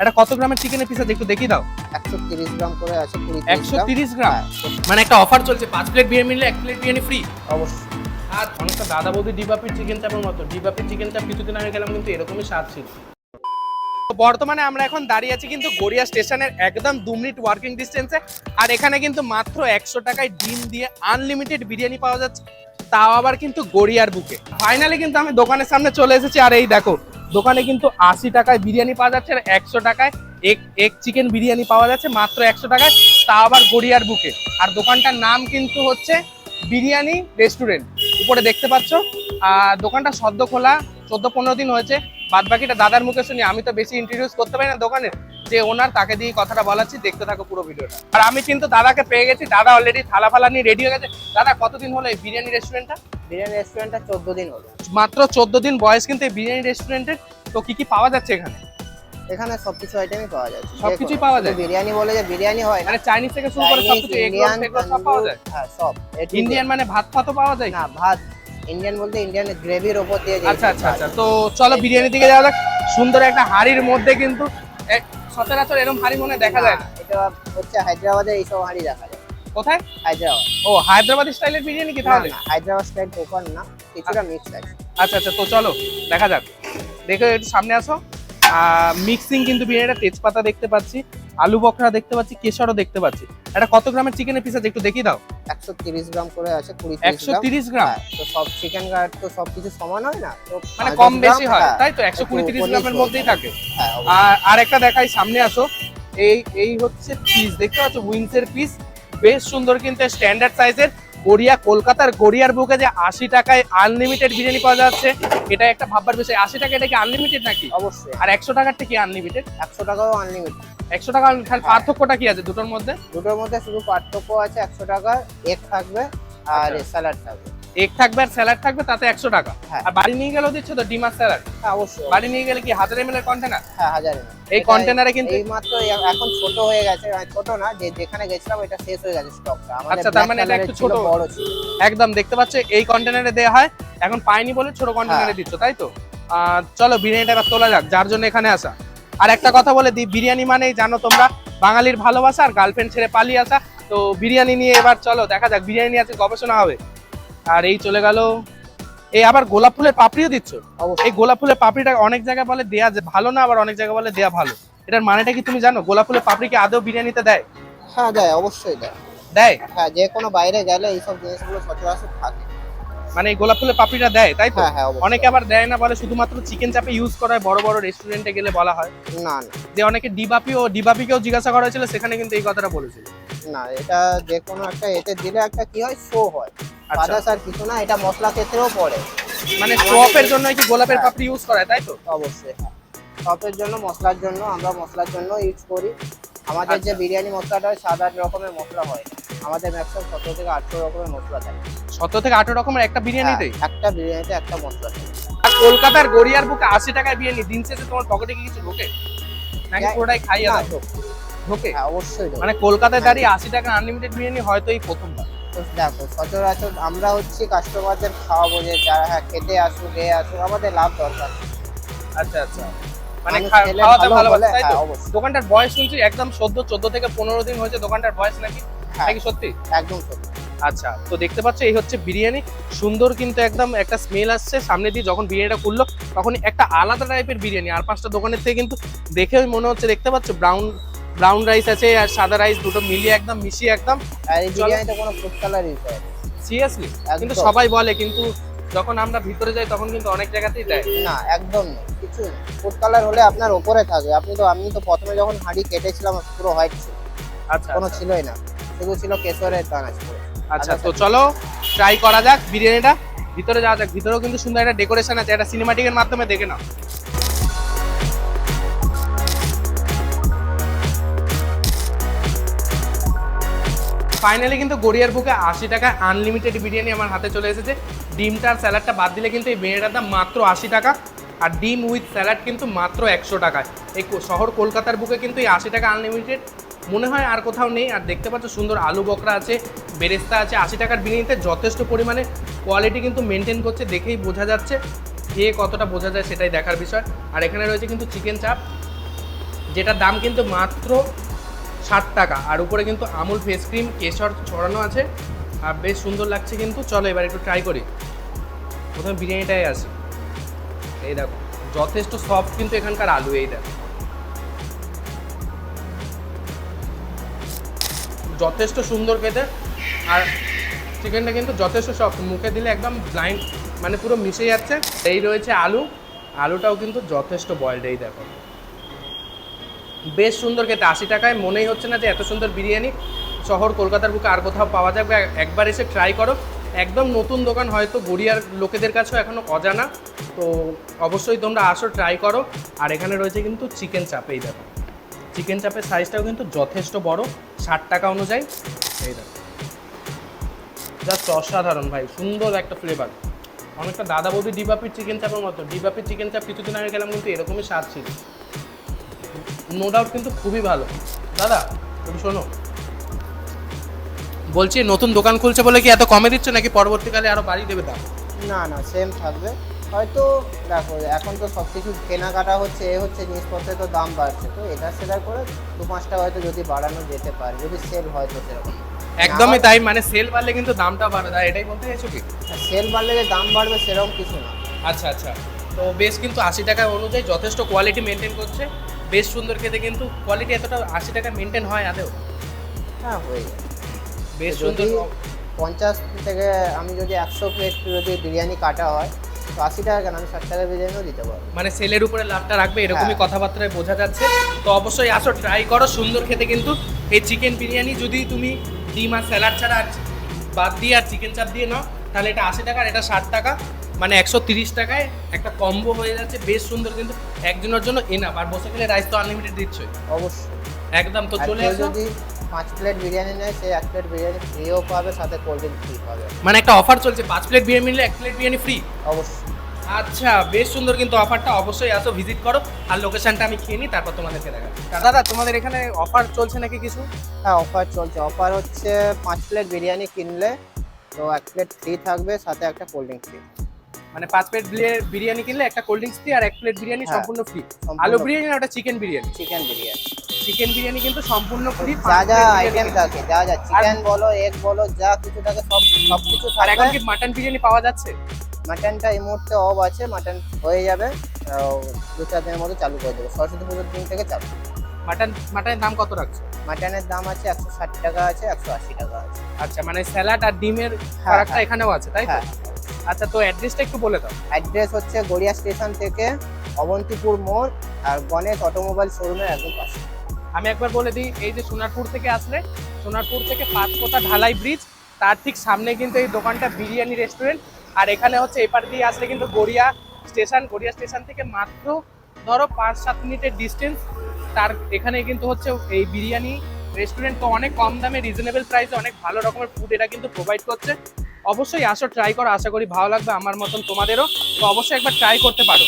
এটা কত গ্রামের চিকেনের পিস আছে একটু দেখিয়ে দাও? একশো তিরিশ গ্রাম করে আছে একশো তিরিশ গ্রাম? হ্যাঁ, মানে একটা অফার চলছে পাঁচ প্লেট বিরিয়ানি নিলে এক প্লেট বিরিয়ানি ফ্রি অবশ্যই। আর অনেকটা দাদা বৌদি ডিবাপির চিকেন চাপের মতো। ডিবাপির চিকেন চাপ কিছুদিন আগে গেলাম কিন্তু এরকমই স্বাদ ছিল। বর্তমানে আমরা এখন দাঁড়িয়ে আছি কিন্তু গড়িয়া স্টেশনের একদম দু মিনিট ওয়ার্কিং ডিস্টেন্সে আর এখানে কিন্তু মাত্র একশো টাকায় ডিম দিয়ে আনলিমিটেড বিরিয়ানি পাওয়া যাচ্ছে। তাও আবার কিন্তু গড়িয়ার বুকে। ফাইনালি কিন্তু আমি দোকানের সামনে চলে এসেছি আর এই দেখো দোকানে কিন্তু আশি টাকায় বিরিয়ানি পাওয়া যাচ্ছে আর একশো টাকায় এক এক চিকেন বিরিয়ানি পাওয়া যাচ্ছে, মাত্র একশো টাকায় তা আবার গড়িয়ার বুকে। আর দোকানটার নাম কিন্তু হচ্ছে বিরিয়ানি রেস্টুরেন্ট। উপরে দেখতে পাচ্ছ আর দোকানটা সদ্য খোলা, চোদ্দ পনেরো দিন হয়েছে। বাদ বাকিটা দাদার মুখে শুনি, আমি তো বেশি ইন্ট্রোডিউস করতে পারি না দোকানের যে ওনার, তাকে দিয়ে কথাটা বলাচ্ছি, দেখতে থাকো পুরো ভিডিওটা। আর আমি কিন্তু দাদাকে পেয়ে গেছি, দাদা অলরেডি থালা ফালা নিয়ে রেডি হয়ে গেছে। দাদা, কতদিন হলো এই বিরিয়ানি রেস্টুরেন্টটা? বিরিয়ানি রেস্টুরেন্টটা চোদ্দ দিন হলো। মাত্র চোদ্দ দিন বয়স কিন্তু এই বিরিয়ানি রেস্টুরেন্টের তো কি কি পাওয়া যাচ্ছে এখানে? এখানে সবকিছু আইটেমই পাওয়া যাচ্ছে। সবকিছুই পাওয়া যায়? বিরিয়ানি বলে যে বিরিয়ানি হয় মানে চাইনিজ থেকে শুরু করে সবকিছু ইন্ডিয়ান সব পাওয়া যায়? হ্যাঁ সব। ইন্ডিয়ান মানে ভাত ফাতও পাওয়া যায়? না ভাত। ইন্ডিয়ান বলতে ইন্ডিয়ান গ্রেভির ওপর দিয়ে আচ্ছা আচ্ছা আচ্ছা। তো চলো বিরিয়ানি দিকে যাওয়া যাক। সুন্দর একটা হাড়ির মধ্যে কিন্তু সচরাচর এরকম হাড়ি মনে দেখা যায় না। এটা হচ্ছে হায়দ্রাবাদের এইসব হাঁড়ি দেখা যায়। কোথায়? হায়দ্রাবাদ। ও হায়দ্রাবাদ স্টাইলের বিরিয়ানি কি তাহলে? না হায়দ্রাবাদ স্টাইল কোপার না কিছুটা মিক্স আছে। আচ্ছা আচ্ছা তো চলো দেখা যাক। দেখো একটু সামনে আসো। মিক্সিং কিন্তু বিরিয়ানিটা তেজপাতা দেখতে পাচ্ছি আলু বকরা দেখতে পাচ্ছি কেশরও দেখতে পাচ্ছি। এটা কত গ্রামের চিকেনের পিস আছে একটু দেখিয়ে দাও। একশো তিরিশ গ্রাম করে আছে কুড়ি একশো তিরিশ গ্রাম? হ্যাঁ, তো সব চিকেন গার্ড তো সবকিছু সমান হয় না? তো মানে কম বেশি হয় হ্যাঁ, তাই তো? একশো কুড়ি তিরিশ গ্রামের মধ্যেই থাকে। হ্যাঁ অবশ্যই। আর একটা দেখাই সামনে আসো। এই এই হচ্ছে পিস দেখতে পাচ্ছ? উইংস এর পিস বেশ সুন্দর কিন্তু স্ট্যান্ডার্ড সাইজের গড়িয়া কলকাতার গড়িয়ার বুকে যে আশি টাকায় আনলিমিটেড বিরিয়ানি পাওয়া যাচ্ছে এটা একটা ভাববার বিষয়। আশি টাকা এটা কি আনলিমিটেড নাকি? অবশ্যই। আর একশো টাকার কি আনলিমিটেড একশো টাকাও আনলিমিটেড একশো টাকা তাহলে পার্থক্যটা কি আছে দুটোর মধ্যে? দুটোর মধ্যে শুধু পার্থক্য আছে একশো টাকা এগ থাকবে আর আচ্ছা। স্যালাড থাকবে। এগ থাকবে আর স্যালাড থাকবে তাতে একশো টাকা। হ্যাঁ। আর বাড়ি নিয়ে গেলেও দিচ্ছ তো ডিমার স্যালাড। হ্যাঁ অবশ্যই। বাড়ি নিয়ে গেলে কি হাজার এর কন্টেনার হ্যাঁ হাজারে এই কন্টেনারে কিন্তু এই মাত্র এখন ছোট হয়ে গেছে মানে ছোট না যে যেখানে গেছিলাম এটা শেষ হয়ে গেছে স্টকটা আচ্ছা, তার মানে এটা একটু ছোট। বড় ছিল। একদম দেখতে পাচ্ছ এই কন্টেনারে দেওয়া হয়। এখন পাইনি বলে ছোট কন্টেনারে হ্যাঁ। দিচ্ছ তাই তো? চলো বিরিয়ানিটা এবার তোলা যাক যার জন্য এখানে আসা। আর একটা কথা বলে দিই বিরিয়ানি মানেই জানো তোমরা বাঙালির ভালোবাসা আর গার্লফ্রেন্ড ছেড়ে পালিয়ে আসা। তো বিরিয়ানি নিয়ে এবার চলো দেখা যাক বিরিয়ানি নিয়ে আজকে গবেষণা হবে। আর এই চলে গেল। এই আবার গোলাপ ফুলের পাপড়িও দিচ্ছ? এই গোলাপ ফুলের পাপড়িটা অনেক জায়গায় বলে দেয়া যে ভালো না আবার অনেক জায়গায় বলে দেয়া ভালো। এটার মানেটা কি তুমি জানো? গোলাপ ফুলের পাপড়ি কি আদৌ বিরিয়ানিতে দেয়? হ্যাঁ দেয় অবশ্যই দেয়। দেয়? হ্যাঁ যে কোনো বাইরে গেলে এইসব জিনিসগুলো সচরাচর থাকে। মানে গোলাপ ফুলের পাপড়িটা দেয় তাই তো? হ্যাঁ হ্যাঁ অনেকে আবার দেয় না বলে শুধুমাত্র চিকেন চাপে ইউজ করা হয় বড় বড় রেস্টুরেন্টে গেলে বলা হয়। না না। যে অনেকে ডিবাপি ও ডিবাপিকেও জিজ্ঞাসা করা হয়েছিল সেখানে কিন্তু এই কথাটা বলেছিল। না এটা যে কোনো একটা এতে দিলে একটা কি হয়? শো হয়। আচ্ছা। আদার্স আর কিছু না এটা মশলা ক্ষেত্রেও পড়ে। মানে শপের জন্য কি গোলাপের হ্যাঁ। পাপড়ি ইউজ করা হয় তাই তো? অবশ্যই হ্যাঁ। সপের জন্য মশলার জন্য আমরা মশলার জন্য ইউজ করি। আমাদের যে আচ্ছা। বিরিয়ানি মশলাটা হয় সাত আট রকমের মশলা হয়। আমাদের ম্যাক্সিমাম সতেরো থেকে আঠেরো রকমের মশলা থাকে। সতেরো থেকে আঠেরো রকমের একটা বিরিয়ানিতে? হ্যাঁ, একটা বিরিয়ানিতে একটা মশলা থাকে। আর কলকাতার গড়িয়ার বুকে আশি টাকায় বিরিয়ানি দিন শেষে তোমার পকেটে কি কিছু ঢোকে? নাকি পুরোটাই খাইয়ে না, ঢোকে। হ্যাঁ অবশ্যই মানে কলকাতায় দাঁড়িয়ে আশি টাকা আনলিমিটেড বিরিয়ানি হয়তো এই প্রথমবার? দেখো সচরাচর আমরা হচ্ছি কাস্টমারদের খাওয়াবো যে যারা হ্যাঁ খেতে আসুক এ আসুক আমাদের লাভ দরকার। আচ্ছা আচ্ছা। মানে খাওয়াতে ভালো ভালোবাসে তাই তো? হ্যাঁ, দোকানটার বয়স শুনছি একদম সদ্য চোদ্দ থেকে পনেরো দিন হয়েছে দোকানটার বয়স নাকি? হ্যাঁ নাকি সত্যি? একদম সত্যি। আচ্ছা তো দেখতে পাচ্ছ এই হচ্ছে বিরিয়ানি। সুন্দর কিন্তু একদম একটা স্মেল আসছে। সামনে দিয়ে যখন বিরিয়ানিটা খুললো তখন একটা আলাদা টাইপের বিরিয়ানি। আর পাঁচটা দোকানের থেকে কিন্তু দেখেই মনে হচ্ছে দেখতে পাচ্ছ? ব্রাউন ব্রাউন রাইস আছে আর সাদা রাইস দুটো মিলিয়ে একদম মিশিয়ে একদম আর এই বিরিয়ানিতে কোনো ফুড কালার ইউজ হয় সিরিয়াসলি কিন্তু সবাই বলে কিন্তু যখন আমরা ভিতরে যাই তখন কিন্তু অনেক জায়গাতেই দেয়। না একদম নেই। নেই ফুড কালার হলে আপনার ওপরে থাকে। আপনি তো আমি তো প্রথমে যখন হাঁড়ি কেটেছিলাম পুরো হোয়াইট ছিল। আচ্ছা। কোনো ছিলই না। শুধু ছিল কেশরের দানা ছিল। আচ্ছা তো চলো ট্রাই করা যাক বিরিয়ানিটা। ভিতরে যাওয়া যাক। ভিতরেও কিন্তু সুন্দর একটা ডেকোরেশন আছে। একটা সিনেমাটিকের মাধ্যমে দেখে নাও। ফাইনালি কিন্তু গড়িয়ার বুকে আশি টাকা আনলিমিটেড বিরিয়ানি আমার হাতে চলে এসেছে। ডিমটার স্যালাডটা বাদ দিলে কিন্তু এই বিরিয়ানিটার দাম মাত্র আশি টাকা। আর ডিম উইথ স্যালাড কিন্তু মাত্র একশো টাকায়। এই শহর কলকাতার বুকে কিন্তু এই আশি টাকা আনলিমিটেড মনে হয় আর কোথাও নেই। আর দেখতে পাচ্ছ সুন্দর আলু বকরা আছে, বেরেস্তা আছে। আশি টাকার বিরিয়ানিতে যথেষ্ট পরিমাণে কোয়ালিটি কিন্তু মেনটেন করছে, দেখেই বোঝা যাচ্ছে কে কতটা বোঝা যায় সেটাই দেখার বিষয়। আর এখানে রয়েছে কিন্তু চিকেন চাপ যেটার দাম কিন্তু মাত্র ষাট টাকা। আর উপরে কিন্তু আমুল ফেস ক্রিম কেশর ছড়ানো আছে। আর বেশ সুন্দর লাগছে কিন্তু। চলো এবার একটু ট্রাই করি। প্রথমে বিরিয়ানিটাই আসি। এই দেখো, যথেষ্ট সফট কিন্তু এখানকার আলু এই দেখো। যথেষ্ট সুন্দর খেতে, আর চিকেনটা কিন্তু যথেষ্ট সফট মুখে দিলে একদম ব্লাইন্ড মানে পুরো মিশে যাচ্ছে। এই রয়েছে আলু। আলুটাও কিন্তু যথেষ্ট বয়েলড এই দেখো। বেশ সুন্দর খেতে, আশি টাকায় মনেই হচ্ছে না যে এত সুন্দর বিরিয়ানি। শহর, কলকাতার বুকে আর কোথাও পাওয়া যাবে, একবার এসে ট্রাই করো। একদম নতুন দোকান হয়তো গড়িয়ার লোকেদের কাছেও এখনও অজানা, তো অবশ্যই তোমরা আসো ট্রাই করো। আর এখানে রয়েছে কিন্তু চিকেন চাপ এই দেখো। চিকেন চাপের সাইজটাও কিন্তু যথেষ্ট বড়, ষাট টাকা অনুযায়ী। এই দেখো। জাস্ট অসাধারণ ভাই, সুন্দর একটা ফ্লেভার অনেকটা দাদা বৌদি ডিবাপির চিকেন চাপের মতো। ডিবাপির চিকেন চাপ কিছুদিন আগে গেলাম কিন্তু এরকমই স্বাদ ছিল। নো ডাউট কিন্তু খুবই ভালো। দাদা, তুমি শোনো। বলছি নতুন দোকান খুলছে বলে কি এত কমে দিচ্ছে নাকি পরবর্তীকালে আরও বাড়িয়ে দেবে দাম? না না সেম থাকবে। হয়তো দেখো এখন তো সব কিছু কেনাকাটা হচ্ছে এ হচ্ছে জিনিসপত্রের তো দাম বাড়ছে তো এটা সেটা করে দু পাঁচটা হয়তো যদি বাড়ানো যেতে পারে যদি সেল হয় তো সেরকম। একদমই তাই মানে সেল বাড়লে কিন্তু দামটা বাড়ে দাদা এটাই বলতে চাইছো কি? সেল বাড়লে যে দাম বাড়বে সেরকম কিছু না। আচ্ছা আচ্ছা। তো বেশ কিন্তু আশি টাকা অনুযায়ী যথেষ্ট কোয়ালিটি মেনটেন করছে। বেশ সুন্দর খেতে কিন্তু কোয়ালিটি এতটা আশি টাকা মেনটেন হয় আদেও হ্যাঁ হয়ে যাবে বেশ যদি সুন্দর। পঞ্চাশ থেকে আমি যদি একশো প্লেট যদি বিরিয়ানি কাটা হয় তো আশি টাকা কেন? আমি ষাট টাকা বিরিয়ানিও দিতে পারব। মানে সেলের উপরে লাভটা রাখবে এরকমই হ্যাঁ। কথাবার্তায় বোঝা যাচ্ছে। তো অবশ্যই আসো ট্রাই করো। সুন্দর খেতে কিন্তু এই চিকেন বিরিয়ানি যদি তুমি ডিম আর স্যালাড ছাড়া আর বাদ দিয়ে আর চিকেন চাপ দিয়ে নাও তাহলে এটা আশি টাকা আর এটা ষাট টাকা। মানে একশো তিরিশ টাকায় একটা কম্বো হয়ে যাচ্ছে। বেশ সুন্দর কিন্তু একজনের জন্য এনাফ আর বসে গেলে রাইস তো আনলিমিটেড দিচ্ছই। অবশ্যই। একদম তো চলে আসো। পাঁচ প্লেট বিরিয়ানি নেয় সে এক প্লেট বিরিয়ানি ফ্রিও পাবে সাথে কোল্ড ড্রিঙ্ক ফ্রি পাবে। মানে একটা অফার চলছে পাঁচ প্লেট বিরিয়ানি নিলে এক প্লেট বিরিয়ানি ফ্রি অবশ্যই। আচ্ছা বেশ সুন্দর কিন্তু অফারটা অবশ্যই আসো ভিজিট করো। আর লোকেশনটা আমি খেয়ে নিই তারপর তোমাদেরকে দেখাচ্ছি। দাদা তোমাদের এখানে অফার চলছে নাকি কিছু? হ্যাঁ অফার চলছে। অফার হচ্ছে পাঁচ প্লেট বিরিয়ানি কিনলে তো এক প্লেট ফ্রি থাকবে সাথে একটা কোল্ড ড্রিঙ্ক ফ্রি মানে পাঁচ প্লেট বিরিয়ানি কিনলে একটা কোল্ড ড্রিঙ্কস ফ্রি আর এক প্লেট বিরিয়ানি হ্যাঁ, সম্পূর্ণ ফ্রি আলু বিরিয়ানি না ওটা chicken biryani? Chicken biryani. Chicken biryani কিন্তু সম্পূর্ণ ফ্রি যা যা আইটেম থাকে যা যা চিকেন বলো এগ বলো যা কিছু থাকে সব সব কিছু আর এখন কি মাটন বিরিয়ানি পাওয়া যাচ্ছে? মাটনটা এই মুহূর্তে অফ আছে মাটন হয়ে যাবে দু চার দিনের মধ্যে চালু করে দেবো সরস্বতী পুজোর দিন থেকে চালু। মাটন মাটনের দাম কত রাখছো? মাটনের দাম আছে একশো ষাট টাকা আছে একশো আশি টাকা আছে। আচ্ছা মানে স্যালাড আর ডিমের ফারাকটা হ্যাঁ। এখানেও আছে তাই তো? হ্যাঁ। আচ্ছা তো অ্যাড্রেসটা একটু বলে দাও। অ্যাড্রেস হচ্ছে গড়িয়া স্টেশন থেকে অবন্তিপুর মোড় আর গণেশ অটোমোবাইল শোরুমের একদম পাশে। আমি একবার বলে দিই, এই যে সোনারপুর থেকে আসলে, সোনারপুর থেকে পাঁচপোতা ঢালাই ব্রিজ তার ঠিক সামনে কিন্তু এই দোকানটা বিরিয়ানি রেস্টুরেন্ট আর এখানে হচ্ছে এপার দিয়ে আসলে কিন্তু গড়িয়া স্টেশন গড়িয়া স্টেশন থেকে মাত্র ধরো পাঁচ সাত মিনিটের ডিস্টেন্স তার এখানে কিন্তু হচ্ছে এই বিরিয়ানি রেস্টুরেন্ট তো অনেক কম দামে রিজনেবল প্রাইসে অনেক ভালো রকমের ফুড এটা কিন্তু প্রোভাইড করছে। অবশ্যই আসো ট্রাই করো, আশা করি ভালো লাগবে আমার মতন তোমাদেরও, তো অবশ্যই একবার ট্রাই করতে পারো।